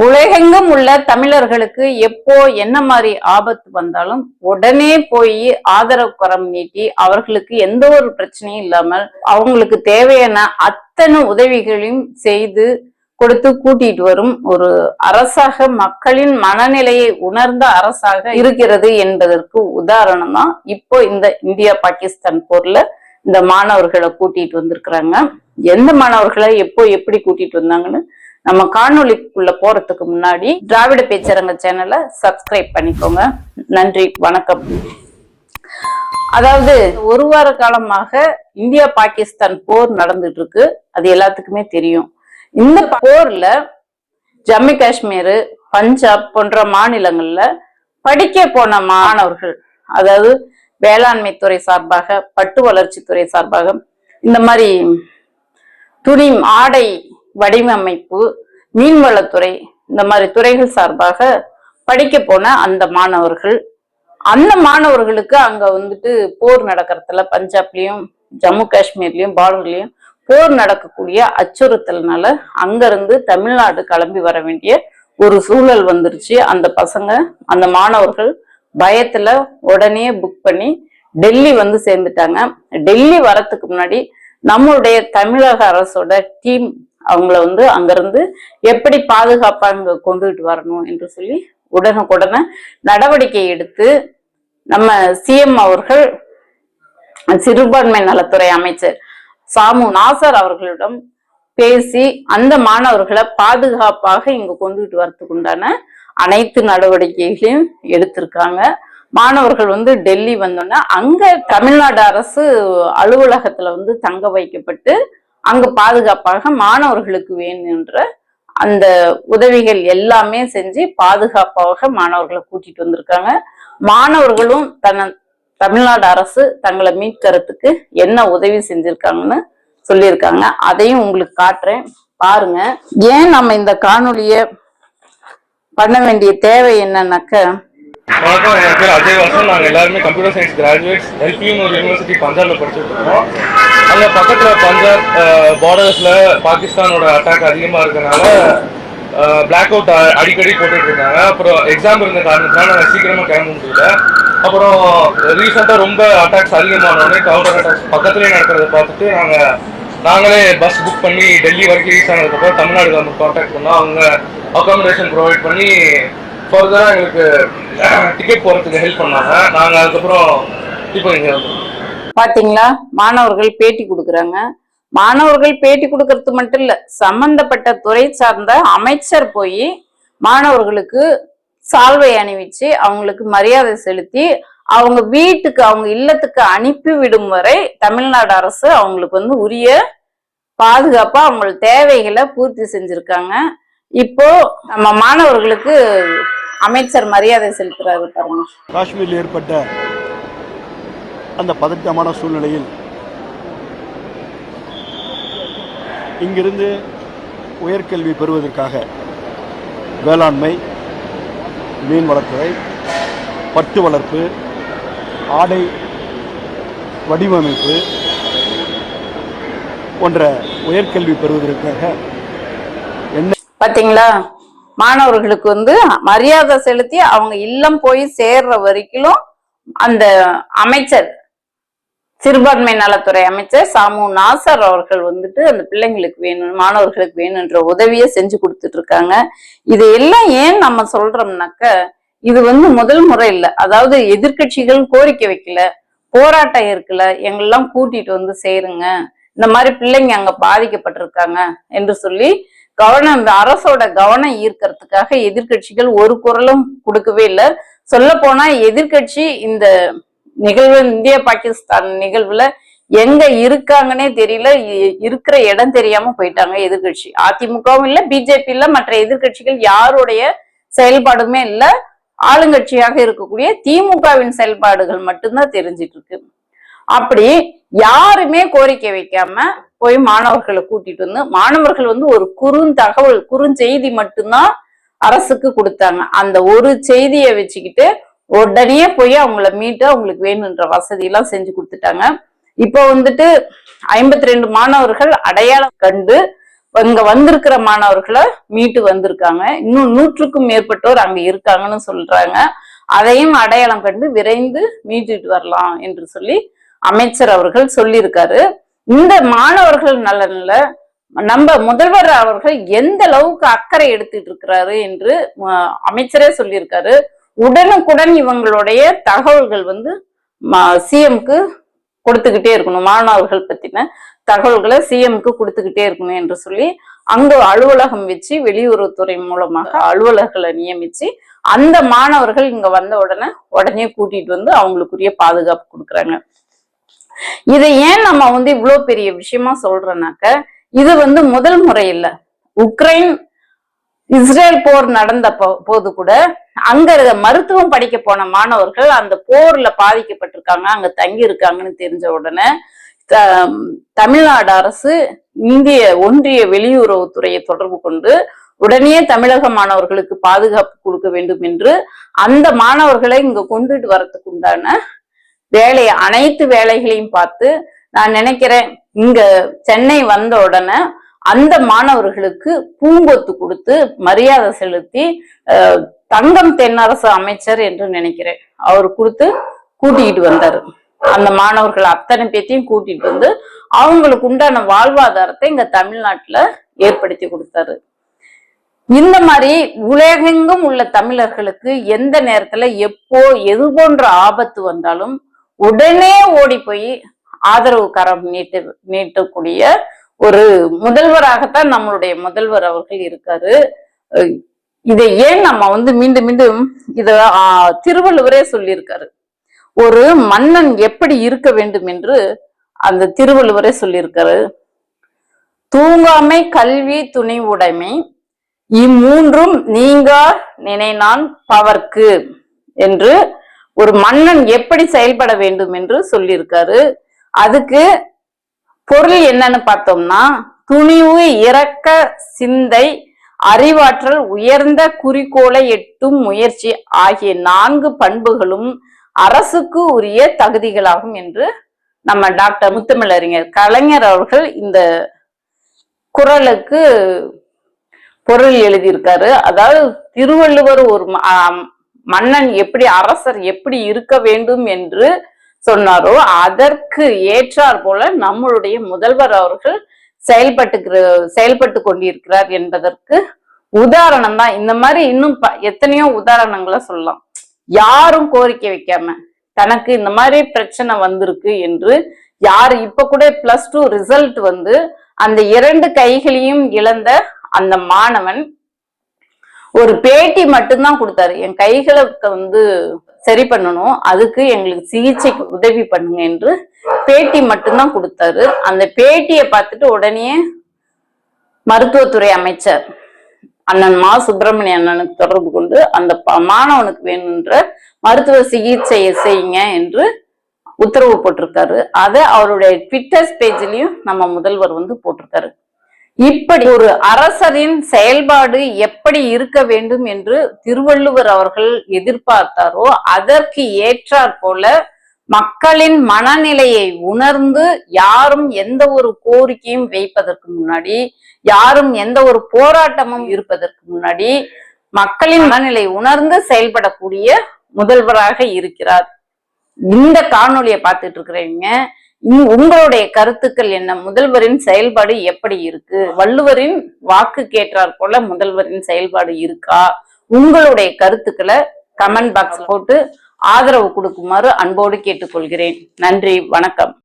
உலகெங்கும் உள்ள தமிழர்களுக்கு எப்போ என்ன மாதிரி ஆபத்து வந்தாலும் உடனே போய் ஆதரவு கரம் நீட்டி அவர்களுக்கு எந்த ஒரு பிரச்சனையும் இல்லாமல் அவங்களுக்கு தேவையான அத்தனை உதவிகளையும் செய்து கொடுத்து கூட்டிட்டு வரும் ஒரு அரசாக மக்களின் மனநிலையை உணர்ந்த அரசாக இருக்கிறது என்பதற்கு உதாரணம் தான் இப்போ இந்த இந்தியா பாகிஸ்தான் போர்ல இந்த மாணவர்களை கூட்டிட்டு வந்திருக்கிறாங்க. எந்த மாணவர்களை எப்போ எப்படி கூட்டிட்டு வந்தாங்கன்னு நம்ம காணொலிக்குள்ள போறதுக்கு முன்னாடி திராவிட பேச்சரங்க சேனலை சப்ஸ்கிரைப் பண்ணிக்கோங்க. நன்றி வணக்கம். அதாவது ஒரு வார காலமாக இந்தியா பாகிஸ்தான் போர் நடந்துட்டு இருக்கு. அது எல்லாத்துக்குமே தெரியும். இந்த போர்ல ஜம்மு காஷ்மீர் பஞ்சாப் போன்ற மாநிலங்கள்ல படிக்க போன மாணவர்கள் அதாவது வேளாண்மை துறை சார்பாக பட்டு வளர்ச்சித்துறை சார்பாக இந்த மாதிரி துணி ஆடை வடிவமைப்பு மீன்வளத்துறை இந்த மாதிரி துறைகள் சார்பாக படிக்க போன அந்த மாணவர்கள். அந்த மாணவர்களுக்கு அங்க வந்துட்டு போர் நடக்கிறதுல பஞ்சாப்லயும் ஜம்மு காஷ்மீர்லயும் பார்டர்லயும் போர் நடக்கக்கூடிய அச்சுறுத்தல்னால அங்கிருந்து தமிழ்நாடு கிளம்பி வர வேண்டிய ஒரு சூழல் வந்துருச்சு. அந்த பசங்க அந்த மாணவர்கள் பயத்துல உடனே புக் பண்ணி டெல்லி வந்து சேர்ந்துட்டாங்க. டெல்லி வரத்துக்கு முன்னாடி நம்மளுடைய தமிழக அரசோட டீம் அவங்கள வந்து அங்கிருந்து எப்படி பாதுகாப்பா இங்க கொண்டுகிட்டு வரணும் என்று சொல்லி உடனுக்குடனே நடவடிக்கை எடுத்து நம்ம சிஎம் அவர்கள் சிறுபான்மை நலத்துறை அமைச்சர் சாமு நாசர் அவர்களிடம் பேசி அந்த மாணவர்களை பாதுகாப்பாக இங்க கொண்டுகிட்டு வரதுக்கு உண்டான அனைத்து நடவடிக்கைகளையும் எடுத்திருக்காங்க. மாணவர்கள் வந்து டெல்லி வந்தோன்னா அங்க தமிழ்நாடு அரசு அலுவலகத்துல வந்து தங்க வைக்கப்பட்டு அங்கு பாதுகாப்பாக மாணவர்களுக்கு வேணுன்ற அந்த உதவிகள் எல்லாமே செஞ்சு பாதுகாப்பாக மாணவர்களை கூட்டிட்டு வந்திருக்காங்க. மாணவர்களும் தன்னை தமிழ்நாடு அரசு தங்களை மீட்கறதுக்கு என்ன உதவி செஞ்சிருக்காங்கன்னு சொல்லியிருக்காங்க. அதையும் உங்களுக்கு காட்டுறேன். பாருங்க. ஏன் நம்ம இந்த காணொலிய பண்ண வேண்டிய தேவை என்னன்னாக்க வணக்கம் என் பேர் அஜய் வாசன். நாங்கள் எல்லாருமே கம்ப்யூட்டர் சயின்ஸ் கிராஜுவேட்ஸ் எல்பிஎம் ஒரு யூனிவர்சிட்டி பஞ்சாபில் படிச்சுட்டு இருக்கோம். அங்கே பக்கத்தில் பஞ்சாப் பார்டர்ஸில் பாகிஸ்தானோட அட்டாக் அதிகமாக இருக்கனால பிளாக் அவுட் அடிக்கடி போட்டுட்டு இருந்தாங்க. அப்புறம் எக்ஸாம் இருந்த காரணத்தினால நாங்கள் சீக்கிரமாக கிளம்ப முடியல. அப்புறம் ரீசெண்டாக ரொம்ப அட்டாக்ஸ் அதிகமானோடனே கவுண்டர் அட்டாக்ஸ் பக்கத்துலேயே நடக்கிறத பார்த்துட்டு நாங்கள் நாங்களே பஸ் புக் பண்ணி டெல்லி வரைக்கும் ரீச் ஆனதுக்கப்புறம் தமிழ்நாடு கவர்மெண்ட் காண்டாக்ட் பண்ணோம். அவங்க அகாமடேஷன் ப்ரொவைட் பண்ணி ஃபர்தராக எங்களுக்கு டிக்கெட் போகிறதுக்கு ஹெல்ப் பண்ணாங்க. நாங்கள் அதுக்கப்புறம் இப்போ இங்கே பாத்தீங்களா? மாணவர்கள் பேட்டி கொடுக்குறாங்க. மாணவர்கள் பேட்டி கொடுக்கறது மட்டும் இல்ல சம்பந்தப்பட்ட துறை சார்ந்த அமைச்சர் போய் மாணவர்களுக்கு சால்வை அணிவிச்சு அவங்களுக்கு மரியாதை செலுத்தி அவங்க வீட்டுக்கு அவங்க இல்லத்துக்கு அனுப்பி விடும் வரை தமிழ்நாடு அரசு அவங்களுக்கு வந்து உரிய பாதுகாப்பா அவங்க தேவைகளை பூர்த்தி செஞ்சிருக்காங்க. இப்போ நம்ம மாணவர்களுக்கு அமைச்சர் மரியாதை செலுத்துறாரு பாருங்க. காஷ்மீரில் ஏற்பட்ட அந்த பதட்டமான சூழ்நிலையில் இங்கிருந்து உயர்கல்வி பெறுவதற்காக வேளாண்மை மீன்வளத்துறை பட்டு வளர்ப்பு ஆடை வடிவமைப்பு போன்ற உயர்கல்வி பெறுவதற்காக என்ன பாத்தீங்களா? மாணவர்களுக்கு வந்து மரியாதை செலுத்தி அவங்க இல்லம் போய் சேர்ற வரைக்கும் அந்த அமைச்சர் சிறுபான்மை நலத்துறை அமைச்சர் சாமு நாசர் அவர்கள் வந்துட்டு அந்த பிள்ளைங்களுக்கு வேணும் மாணவர்களுக்கு வேணுன்ற உதவியை செஞ்சு கொடுத்துட்டு இருக்காங்க. இது எல்லாம் ஏன் நம்ம சொல்றோம்னாக்க இது வந்து முதல் முறை இல்லை. அதாவது எதிர்கட்சிகள் கோரிக்கை வைக்கல போராட்டம் இருக்குல்ல எங்கெல்லாம் கூட்டிட்டு வந்து சேருங்க இந்த மாதிரி பிள்ளைங்க அங்க பாதிக்கப்பட்டிருக்காங்க என்று சொல்லி கவனம் இந்த அரசோட கவனம் ஈர்க்கறதுக்காக எதிர்க்கட்சிகள் ஒரு குரலும் கொடுக்கவே இல்லை. சொல்ல போனா எதிர்க்கட்சி இந்த நிகழ்வு இந்திய பாகிஸ்தான் நிகழ்வுல எங்க இருக்காங்கன்னே தெரியல. இ- இருக்கிற இடம் தெரியாம போயிட்டாங்க எதிர்க்கட்சி அதிமுகவும் இல்ல பிஜேபி இல்ல மற்ற எதிர்க்கட்சிகள் யாருடைய செயல்பாடுமே இல்ல. ஆளுங்கட்சியாக இருக்கக்கூடிய திமுகவின் செயல்பாடுகள் மட்டும்தான் தெரிஞ்சிட்டு இருக்கு. அப்படி யாருமே கோரிக்கை வைக்காம போய் மாணவர்களை கூட்டிட்டு வந்து மாணவர்கள் வந்து ஒரு குறுந்தகவல் குறுஞ்செய்தி மட்டும்தான் அரசுக்கு கொடுத்தாங்க. அந்த ஒரு செய்தியை வச்சுக்கிட்டு உடனே போய் அவங்கள மீட்டு அவங்களுக்கு வேணுன்ற வசதி எல்லாம் செஞ்சு கொடுத்துட்டாங்க. இப்போ வந்துட்டு ஐம்பத்தி ரெண்டு மாணவர்கள் அடையாளம் கண்டு இங்க வந்திருக்கிற மாணவர்களை மீட்டு வந்திருக்காங்க. இன்னும் நூற்றுக்கும் மேற்பட்டோர் அங்க இருக்காங்கன்னு சொல்றாங்க. அதையும் அடையாளம் கண்டு விரைந்து மீட்டுட்டு வரலாம் என்று சொல்லி அமைச்சர் அவர்கள் சொல்லியிருக்காரு. இந்த மாணவர்கள் நலன்ல நம்ம முதல்வர் அவர்கள் எந்த அளவுக்கு அக்கறை எடுத்துட்டு இருக்கிறாரு என்று அமைச்சரே சொல்லியிருக்காரு. உடனுக்குடன் இவங்களுடைய தகவல்கள் வந்து சிஎம்க்கு கொடுத்துக்கிட்டே இருக்கணும். மாணவர்கள் பத்தின தகவல்களை சிஎம்க்கு கொடுத்துக்கிட்டே இருக்கணும் என்று சொல்லி அங்க அலுவலகம் வச்சு வெளியுறவுத்துறை மூலமாக அலுவலர்களை நியமிச்சு அந்த மாணவர்கள் இங்க வந்த உடனே உடனே கூட்டிட்டு வந்து அவங்களுக்குரிய பாதுகாப்பு கொடுக்குறாங்க. இதை ஏன் நம்ம வந்து இவ்வளவு பெரிய விஷயமா சொல்றோம்னாக்க இது வந்து முதல் முறை இல்லை. உக்ரைன் இஸ்ரேல் போர் நடந்த போ- போது கூட அங்க இருக்க மருத்துவம் படிக்க போன மாணவர்கள் அந்த போர்ல பாதிக்கப்பட்டிருக்காங்க அங்க தங்கி இருக்காங்கன்னு தெரிஞ்ச உடனே த- தமிழ்நாடு அரசு இந்திய ஒன்றிய வெளியுறவுத்துறையை தொடர்பு கொண்டு உடனே தமிழக மாணவர்களுக்கு பாதுகாப்பு கொடுக்க வேண்டும் என்று அந்த மாணவர்களை இங்க கொண்டுட்டு வரத்துக்கு உண்டான வேலையை அனைத்து வேலைகளையும் பார்த்து நான் நினைக்கிறேன் இங்க சென்னை வந்த உடனே அந்த மாணவர்களுக்கு பூங்கொத்து கொடுத்து மரியாதை செலுத்தி தங்கம் தென்னரசு அமைச்சர் என்று நினைக்கிறேன். அவர் கொடுத்து கூட்டிக்கிட்டு வந்தாரு. அந்த மாணவர்கள் அத்தனை பேத்தையும் கூட்டிட்டு வந்து அவங்களுக்கு உண்டான வாழ்வாதாரத்தை இங்க தமிழ்நாட்டுல ஏற்படுத்தி கொடுத்தாரு. இந்த மாதிரி உலகெங்கும் உள்ள தமிழர்களுக்கு எந்த நேரத்துல எப்போ எது போன்ற ஆபத்து வந்தாலும் உடனே ஓடி போய் ஆதரவு கரம் நீட்டு நீட்டக்கூடிய ஒரு முதல்வராகத்தான் நம்மளுடைய முதல்வர் அவர்கள் இருக்காரு. இதை ஏன் நம்ம வந்து மீண்டும் மீண்டும் இத திருவள்ளுவரே சொல்லியிருக்காரு. ஒரு மன்னன் எப்படி இருக்க வேண்டும் என்று அந்த திருவள்ளுவரே சொல்லியிருக்காரு. தூங்காமை கல்வி துணை உடைமை இம்மூன்றும் நீங்கா நினைனான் பவர்க்கு என்று ஒரு மன்னன் எப்படி செயல்பட வேண்டும் என்று சொல்லியிருக்காரு. அதுக்கு பொருள் என்னன்னு பார்த்தோம்னா துணிவு இரக்க சிந்தை அறிவாற்றல் உயர்ந்த குறிக்கோளை எட்டும் முயற்சி ஆகிய நான்கு பண்புகளும் அரசுக்கு உரிய தகுதிகளாகும் என்று நம்ம டாக்டர் முத்தமிழறிஞர் கலைஞர் அவர்கள் இந்த குரலுக்கு பொருள் எழுதியிருக்காரு. அதாவது திருவள்ளுவர் ஒரு ம- மன்னன் எப்படி அரசர் எப்படி இருக்க வேண்டும் என்று சொன்னாரோ அதற்கு ஏற்றார் போல நம்மளுடைய முதல்வர் அவர்கள் செயல்பட்டுக்கிற செயல்பட்டு கொண்டிருக்கிறார் என்பதற்கு உதாரணம் தான். இந்த மாதிரி இன்னும் எத்தனையோ உதாரணங்களை சொல்லலாம். யாரும் கோரிக்கை வைக்காம தனக்கு இந்த மாதிரி பிரச்சனை வந்திருக்கு என்று யாரு இப்ப கூட பிளஸ் டூ ரிசல்ட் வந்து அந்த இரண்டு கைகளையும் இழந்த அந்த மாணவன் ஒரு பேட்டி மட்டும்தான் கொடுத்தாரு. என் கைகளுக்கு வந்து சரி பண்ணணும். அதுக்கு எங்களுக்கு சிகிச்சைக்கு உதவி பண்ணுங்க என்று பேட்டி மட்டும்தான் கொடுத்தாரு. அந்த பேட்டியை பார்த்துட்டு உடனே மருத்துவத்துறை அமைச்சர் அண்ணன் மா சுப்பிரமணிய அண்ணனுக்கு தொடர்பு கொண்டு அந்த ப- மாணவனுக்கு வேணுன்ற மருத்துவ சிகிச்சையை செய்யுங்க என்று உத்தரவு போட்டிருக்காரு. அதை அவருடைய ட்விட்டர் பேஜ்லயும் நம்ம முதல்வர் வந்து போட்டிருக்காரு. இப்படி ஒரு அரசரின் செயல்பாடு எப்படி இருக்க வேண்டும் என்று திருவள்ளுவர் அவர்கள் எதிர்பார்த்தாரோ அதற்கு ஏற்றாற் போல மக்களின் மனநிலையை உணர்ந்து யாரும் எந்த ஒரு கோரிக்கையும் வைப்பதற்கு முன்னாடி யாரும் எந்த ஒரு போராட்டமும் இருப்பதற்கு முன்னாடி மக்களின் மனநிலை உணர்ந்து செயல்படக்கூடிய முதல்வராக இருக்கிறார். இந்த காணொலியை பார்த்துட்டு இருக்கிறவங்க உங்களுடைய கருத்துக்கள் என்ன? முதல்வரின் செயல்பாடு எப்படி இருக்கு? வள்ளுவரின் வாக்கு கேட்டார் போல முதல்வரின் செயல்பாடு இருக்கா? உங்களுடைய கருத்துக்களை கமெண்ட் பாக்ஸ் போட்டு ஆதரவு கொடுக்குமாறு அன்போடு கேட்டுக்கொள்கிறேன். நன்றி வணக்கம்.